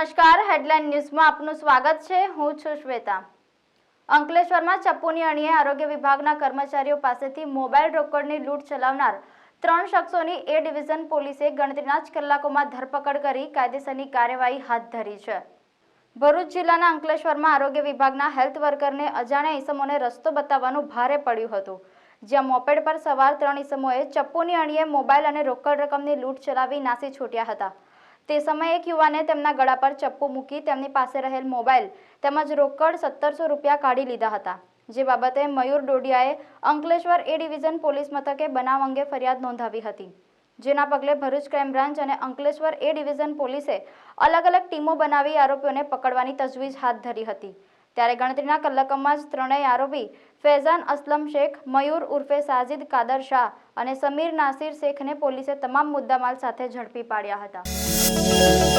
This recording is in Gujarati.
હેડલાઇન ન્યૂઝમાં આપનું સ્વાગત છે. હું છું શ્વેતા. અંકલેશ્વરમાં ચપ્પુની અણીએ આરોગ્ય વિભાગના કર્મચારીઓ પાસેથી મોબાઈલ રોકડની લૂંટ ચલાવનાર ત્રણ શખ્સોની એ ડિવિઝન પોલીસે ગણતરીના જ કલાકોમાં ધરપકડ કરી કાયદેસરની કાર્યવાહી હાથ ધરી છે. ભરૂચ જિલ્લાના અંકલેશ્વરમાં આરોગ્ય વિભાગના હેલ્થ વર્કરને અજાણ્યા ઈસમોને રસ્તો બતાવવાનું ભારે પડ્યું હતું. જ્યાં મોપેડ પર સવાર ત્રણ ઈસમોએ ચપ્પુની અણીએ મોબાઈલ અને રોકડ રકમની લૂંટ ચલાવી નાસી છૂટ્યા હતા. તે સમયે એક યુવાને તેમના ગળા પર ચપ્પુ મૂકી તેમની પાસે રહેલ મોબાઈલ તેમજ રોકડ સત્તરસો રૂપિયા કાઢી લીધા હતા. જે બાબતે મયુર ડોડિયાએ અંકલેશ્વર એ ડિવિઝન પોલીસ મથકે બનાવ અંગે ફરિયાદ નોંધાવી હતી. જેના પગલે ભરૂચ ક્રાઇમ બ્રાન્ચ અને અંકલેશ્વર એ ડિવિઝન પોલીસે અલગ અલગ ટીમો બનાવી આરોપીઓને પકડવાની તજવીજ હાથ ધરી હતી. ત્યારે ગણતરીના કલાકમાં જ ત્રણેય આરોપી ફૈઝાન અસલમ શેખ, મયુર ઉર્ફે સાજિદ કાદર શાહ અને સમીર નાસિર શેખને પોલીસે તમામ મુદ્દામાલ સાથે ઝડપી પાડ્યા હતા.